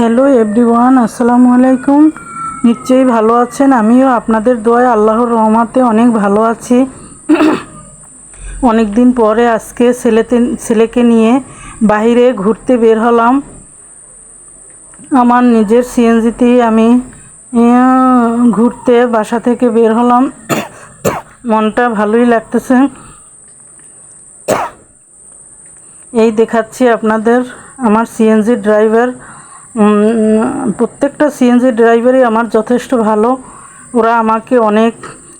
Hello everyone, আসসালামু আলাইকুম। নিশ্চয়ই ভালো আছেন? আমিও আপনাদের দোয়ায় আল্লাহর রহমাতে অনেক ভালো আছি। অনেক দিন পরে আজকে ছেলেতে, ছেলেকে নিয়ে বাইরে ঘুরতে বের হলাম। আমার নিজের সিএনজিতেই আমি ঘুরতে বাসা থেকে বের হলাম। মনটা ভালোই লাগতেছে। এই দেখাচ্ছি আপনাদের আমার সিএনজি ড্রাইভার। প্রত্যেকটা সিএনজি ড্রাইভারই আমার যথেষ্ট ভালো। ওরা আমাকে অনেক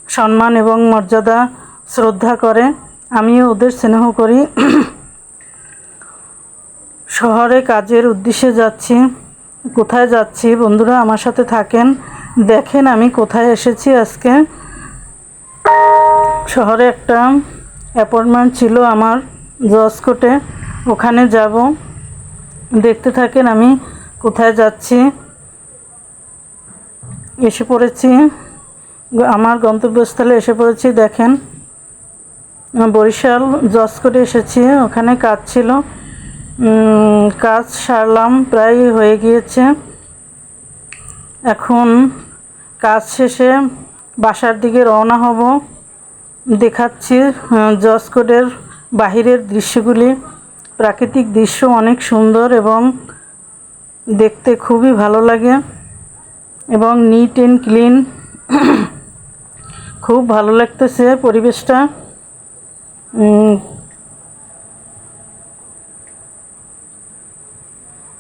সম্মান এবং মর্যাদা, শ্রদ্ধা করে। আমিও ওদের স্নেহ করি। শহরে কাজের উদ্দেশ্যে যাচ্ছি, কোথায় যাচ্ছি, বন্ধুরা আমার সাথে থাকেন। দেখেন আমি কোথায় এসেছি আজকে। শহরে একটা অ্যাপয়েন্টমেন্ট ছিল আমার জসকোটে ওখানে যাব। দেখতে থাকেন আমি কোথায় যাচ্ছি? এসে পড়েছি। আমার গন্তব্যস্থলে এসে পড়েছি দেখেন। বরিশাল জজ জসকোটে এসেছি ওখানে কাজ ছিল। কাজ সারলাম প্রায় হয়ে গিয়েছে। এখন কাজ শেষে বাসার দিকে রওনা হব। দেখাচ্ছি আহ, জসকোটের বাহিরের দৃশ্যগুলি। প্রাকৃতিক দৃশ্য অনেক সুন্দর এবং দেখতে খুবই ভালো লাগে এবং নিট অ্যান্ড ক্লিন খুব ভালো লাগতেছে পরিবেশটা।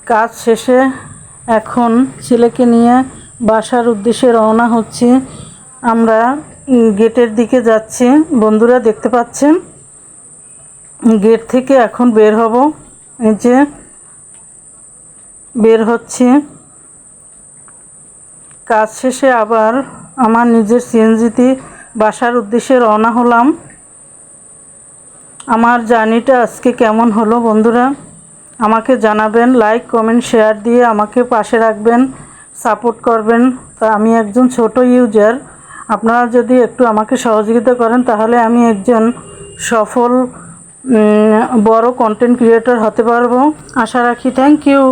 কাজ শেষে এখন ছেলেকে নিয়ে বাসার উদ্দেশ্যে রওনা হচ্ছে। আমরা গেটের দিকে যাচ্ছি। বন্ধুরা দেখতে পাচ্ছেন? গেট থেকে এখন বের হব। এই যে বের হচ্ছে। কাজ শেষে আবার আমার নিজের সিএনজিতে বাসার উদ্দেশ্যে রওনা হলাম। আমার জার্নিটা আজকে কেমন হলো বন্ধুরা? আমাকে জানাবেন লাইক কমেন্ট শেয়ার দিয়ে আমাকে পাশে রাখবেন সাপোর্ট করবেন। তা আমি একজন ছোট ইউজার আপনারা যদি একটু আমাকে সহযোগিতা করেন, তাহলে আমি একজন সফল বড় কন্টেন্ট ক্রিয়েটর হতে পারব। আশা রাখি থ্যাংক ইউ